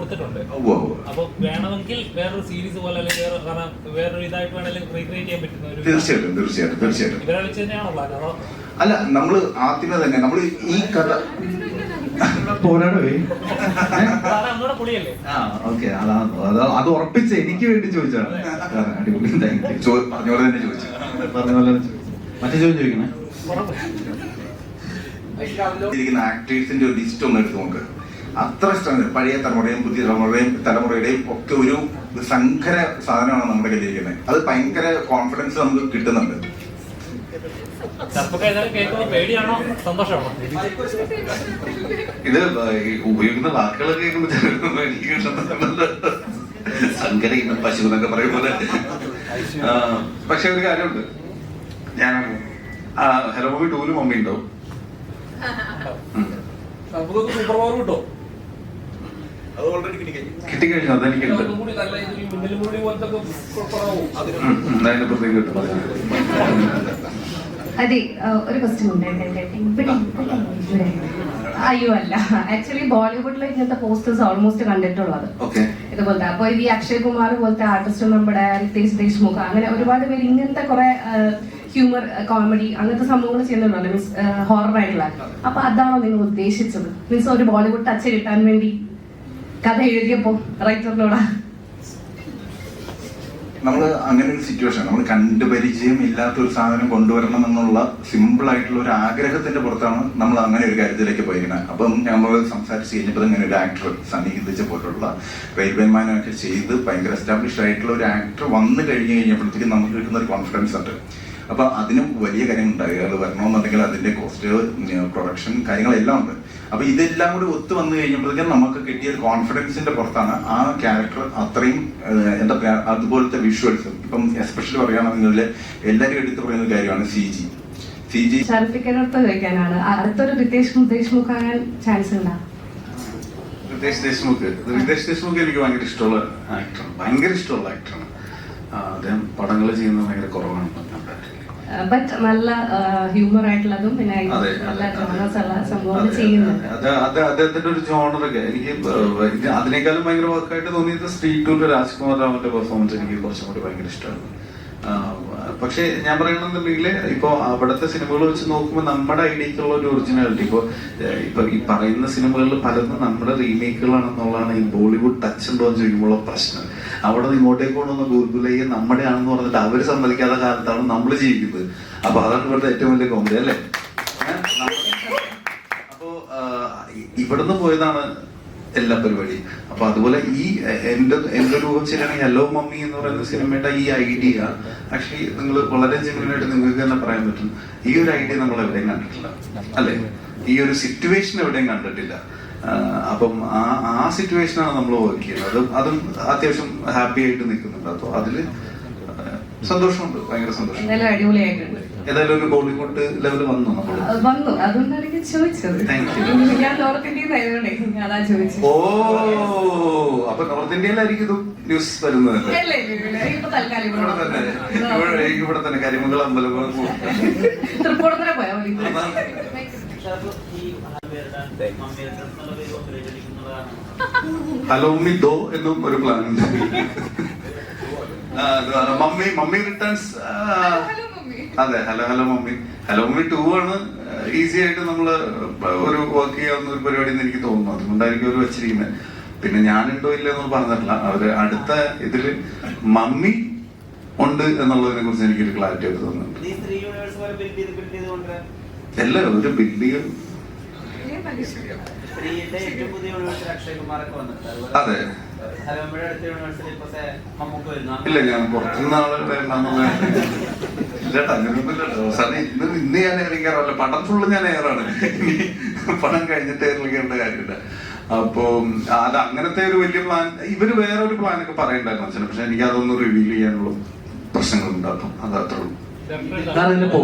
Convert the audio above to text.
കൊടുത്തിട്ടുണ്ട്. അപ്പൊ വേണമെങ്കിൽ വേറൊരു സീരീസ് പോലെ അല്ലെങ്കിൽ വേറെ കാരണം വേറൊരു ഇതായിട്ട് വേണമെങ്കിൽ റീക്രിയേറ്റ് ചെയ്യാൻ പറ്റുന്ന ഒരു തീർച്ചയായിട്ടും തീർച്ചയായിട്ടും തീർച്ചയായിട്ടും. ഇവരെ വെച്ച് തന്നെയാണോ അതോ അല്ല നമ്മൾ ആദ്യമേ തന്നെ നമ്മൾ ഈ കഥ പോരാടവേ. അതാണ് ഓക്കെ അത് അത് ഉറപ്പിച്ച് എനിക്ക് വേണ്ടി ചോദിച്ചാണ് അടിപൊളി പറഞ്ഞ പോലെ തന്നെ ചോദിച്ചു. പറഞ്ഞ പോലെ മറ്റേ ചോദ്യം ചോദിക്കണേ. ഇരിക്കുന്ന ആക്ടേഴ്സിന്റെ ഒരു ലിസ്റ്റ് ഒന്ന് എടുത്ത് നോക്ക്. അത്ര സ്ട്രെങ്ത് പഴയ തലമുറയും പുതിയ തലമുറയും തലമുറയുടെയും ഒക്കെ ഒരു സങ്കര സാധനമാണ് നമ്മുടെ കയ്യിലിരിക്കുന്നത്. അത് ഭയങ്കര കോൺഫിഡൻസ് നമുക്ക് കിട്ടുന്നുണ്ട്. ഇത് ഈ ഉപയോഗിക്കുന്ന വാക്കുകളൊക്കെ കേൾക്കുമ്പോൾ എനിക്ക് കിട്ടുന്നുണ്ട് സങ്കര ഇന്ന പശു എന്നൊക്കെ പറയും പോലെ. പക്ഷെ ഒരു കാര്യമുണ്ട്. ഞാൻ ആ, ഹലോ മമ്മി ടൂൽ മമ്മി ഉണ്ടോ? സൂപ്പർ പവർ കിട്ടോ അത് ഓൾറെഡി കിട്ടിക്കഴിഞ്ഞു. അതെനിക്കുണ്ട് അതിന് പ്രത്യേകം കിട്ടും അതെ ഒരു ക്വസ്റ്റ്യൻ ഉണ്ടായിരുന്നു. അയ്യോ അല്ല. ആക്ച്വലി ബോളിവുഡിലെ ഇങ്ങനത്തെ പോസ്റ്റേഴ്സ് ഓൾമോസ്റ്റ് കണ്ടിട്ടുള്ളത് ഓക്കെ ഇതുപോലത്തെ അപ്പൊ ഈ അക്ഷയ് കുമാർ പോലത്തെ ആർട്ടിസ്റ്റ് നമ്മുടെ റിതേഷ് ദേശ്മുഖ് അങ്ങനെ ഒരുപാട് പേര് ഇങ്ങനത്തെ കുറെ ഹ്യൂമർ കോമഡി അങ്ങനത്തെ സംഭവങ്ങൾ ചെയ്യുന്നുണ്ടല്ലോ മീൻസ് ഹോറർ ആയിട്ടുള്ള. അപ്പൊ അതാണോ നിങ്ങൾ ഉദ്ദേശിച്ചത്? മീൻസ് ഒരു ബോളിവുഡ് ടച്ച് കിട്ടാൻ വേണ്ടി കഥ എഴുതിയപ്പോ റൈറ്ററിനോടാ നമ്മൾ അങ്ങനെ ഒരു സിറ്റുവേഷൻ നമ്മൾ കണ്ടു പരിചയം ഇല്ലാത്ത ഒരു സാധനം കൊണ്ടുവരണം എന്നുള്ള സിമ്പിൾ ആയിട്ടുള്ള ഒരു ആഗ്രഹത്തിന്റെ പുറത്താണ് നമ്മൾ അങ്ങനെ ഒരു കാര്യത്തിലേക്ക് പോയിരിക്കുന്നത്. അപ്പം നമ്മൾ സംസാരിച്ച് കഴിഞ്ഞപ്പോൾ ഇങ്ങനെ ഒരു ആക്ടർ സണ്ണി ഹിന്ദിച്ച പോലുള്ള റെയിൽവേമാനൊക്കെ ചെയ്ത് ഭയങ്കര എസ്റ്റാബ്ലിഷ് ആയിട്ടുള്ള ഒരു ആക്ടർ വന്നു കഴിഞ്ഞു കഴിഞ്ഞപ്പോഴത്തേക്കും നമുക്ക് കിട്ടുന്ന ഒരു കോൺഫിഡൻസ് ഉണ്ട്. അപ്പൊ അതിനും വലിയ കാര്യങ്ങളുണ്ടായി. അത് വരണമെന്നുണ്ടെങ്കിൽ അതിന്റെ കോസ്റ്റ് പ്രൊഡക്ഷൻ കാര്യങ്ങളെല്ലാം ഉണ്ട്. അപ്പൊ ഇതെല്ലാം കൂടി ഒത്തു വന്നു കഴിഞ്ഞപ്പോഴത്തേക്കും നമുക്ക് കിട്ടിയ ഒരു കോൺഫിഡൻസിന്റെ പുറത്താണ് ആ ക്യാരക്ടർ അത്രയും എന്താ പറയാ അതുപോലത്തെ വിഷ്വൽസ് ഇപ്പം എസ്പെഷ്യലി പറയുകയാണെന്നുണ്ടെങ്കിൽ എല്ലാവരും എടുത്ത് പറയുന്ന കാര്യമാണ് സി ജി സി ജി ചോദിക്കാനാണ്. അടുത്തൊരു റിതേഷ് ദേശ്മുഖ് ആകാൻ ചാൻസ് ഉണ്ടാ റിതേഷ് ദേശ്മുഖ് റിതേഷ് ദേശ്മുഖ് എനിക്ക് ഭയങ്കര ഇഷ്ടമുള്ള ആക്ടറാണ് ഭയങ്കര ഇഷ്ടമുള്ള ആക്ടറാണ് അദ്ദേഹം പടങ്ങൾ ചെയ്യുന്നത് ഭയങ്കര കുറവാണ്. ബട്ട് നല്ല ഹ്യൂമർ ആയിട്ടുള്ളതും പിന്നെ അതെ, നല്ല അതെ, അതെ. ഡ്രാമസ് ഉള്ള സംഭവങ്ങൾ അതെ, ചെയ്യുന്നുണ്ട്. അത്. അത് അദ്ദേഹത്തിന്റെ ഒരു ജോണറൊക്കെ എനിക്ക് ഏഹ്, ഇത് അതിനേക്കാളും ഭയങ്കര വർക്കായിട്ട് തോന്നിയത് സ്ട്രീറ്റ് ടൂറിന്റെ രാജ്കുമാർ റാമിന്റെ പെർഫോമൻസ് എനിക്ക് കുറച്ചും കൂടി ഭയങ്കര ഇഷ്ടമാണ്. പക്ഷെ ഞാൻ പറയണമെന്നുണ്ടെങ്കിൽ ഇപ്പൊ അവിടുത്തെ സിനിമകൾ വെച്ച് നോക്കുമ്പോൾ നമ്മുടെ ഐഡിയക്കുള്ള ഒരു ഒറിജിനാലിറ്റി. ഇപ്പൊ ഇപ്പൊ ഈ പറയുന്ന സിനിമകളിൽ പലതും നമ്മുടെ റീമേക്കുകളാണെന്നുള്ളതാണ് ഈ ബോളിവുഡ് ടച്ച് ഉണ്ടോ എന്ന് ചോദിക്കുമ്പോൾ പ്രശ്നം. അവിടെ നിന്ന് ഇങ്ങോട്ടേക്ക് കൊണ്ടുവന്ന ഗൂർഗുലയെ നമ്മുടെ ആണെന്ന് പറഞ്ഞിട്ട് അവർ സമ്മതിക്കാത്ത കാലത്താണ് നമ്മൾ ജീവിക്കുന്നത്. അപ്പൊ അതാണ് ഇവിടുത്തെ ഏറ്റവും വലിയ കോമഡി അല്ലേ? അപ്പോ ഇവിടുന്ന് പോയതാണ് എല്ലാ പരിപാടിയും അപ്പൊ അതുപോലെ ഈ എന്റെ എന്റെ ഊഹം ശരിയാണെങ്കിൽ ഹലോ മമ്മി എന്ന് പറയുന്ന സിനിമയുടെ ഈ ഐഡിയ ആക്ച്വലി നിങ്ങൾ വളരെ ജെന്യൂനായിട്ട് നിങ്ങൾക്ക് തന്നെ പറയാൻ പറ്റും. ഈ ഒരു ഐഡിയ നമ്മൾ എവിടെയും കണ്ടിട്ടില്ല. അല്ലെ? ഈ ഒരു സിറ്റുവേഷൻ എവിടെയും കണ്ടിട്ടില്ല. അപ്പം ആ ആ സിറ്റുവേഷനാണ് നമ്മൾ വർക്ക് ചെയ്യുന്നത്. അതും അതും അത്യാവശ്യം ഹാപ്പി ആയിട്ട് നിൽക്കുന്നുണ്ട്. അപ്പൊ അതിൽ ആ, സന്തോഷമുണ്ട് ഭയങ്കര സന്തോഷം. എന്തായാലും അടിപൊളിയായിട്ടുണ്ട്. ഏതായാലും ഒരു ബോളിവുഡ് ലെവൽ വന്നു നമ്മൾ വന്നു. അതുകൊണ്ടാണ് ചോദിച്ചത്. ഞാൻ നോർത്ത് ഇന്ത്യയിൽ ആയതുകൊണ്ടേ അതാ ചോദിച്ചത്. ഓ അപ്പൊ നോർത്ത് ഇന്ത്യയിലായിരിക്കും ഇത് ന്യൂസ് വരുന്നത്. അല്ലേ, ഇല്ല, ഇല്ല. ഇപ്പൊ തൽക്കാലം ഇവിടെ തന്നെ. ഇവിടെ ഇവിടെ തന്നെ കരിമംഗൾ അമ്പലം തൃപ്പൂണിത്തുറ പോയാൽ മതി. ഹലോ മമ്മി ദോ എന്നും ഒരു പ്ലാൻ ഉണ്ട്. മമ്മി മമ്മി റിട്ടേൺസ് അതെ hello hello mummy. Hello mummy two ആണ്. ഈസി ആയിട്ട് നമ്മൾ ഒരു വർക്ക് ചെയ്യാവുന്ന ഒരു പരിപാടി എന്ന് എനിക്ക് തോന്നുന്നു. അതുകൊണ്ടായിരിക്കും അവർ വെച്ചിരിക്കുന്നത് പിന്നെ ഞാനുണ്ടോ ഇല്ല എന്നൊന്നും പറഞ്ഞിട്ടില്ല. അവർ അടുത്ത ഇതിൽ മമ്മി ഉണ്ട് എന്നുള്ളതിനെ കുറിച്ച് എനിക്കൊരു ക്ലാരിറ്റി ആയിട്ട് തോന്നുന്നുണ്ട്. എല്ലാം ഒരു ബില്ലിയൻ അതെ. ഇല്ല ഞാൻ പുറത്തുനിന്ന് ആളുകളുടെ ഇല്ലട്ടാ അങ്ങനെയൊന്നുമില്ല സാറിന് ഇന്ന് ഇന്ന് ഞാൻ ഇറങ്ങിക്കാറല്ല പടം ഫുള്ള് ഞാൻ എയറാണ് ഇനി പടം കഴിഞ്ഞിട്ട് ഇറങ്ങിക്കേണ്ട കാര്യമില്ല. അപ്പോ അത് അങ്ങനത്തെ ഒരു വലിയ പ്ലാൻ ഇവർ വേറെ ഒരു പ്ലാൻ ഒക്കെ പറയണ്ടായിരുന്നു അച്ഛന്. പക്ഷെ എനിക്ക് അതൊന്നും റിവീൽ ചെയ്യാനുള്ള പ്രശ്നങ്ങൾ ഉണ്ടാക്കും അത് അത്രേ ഉള്ളൂ.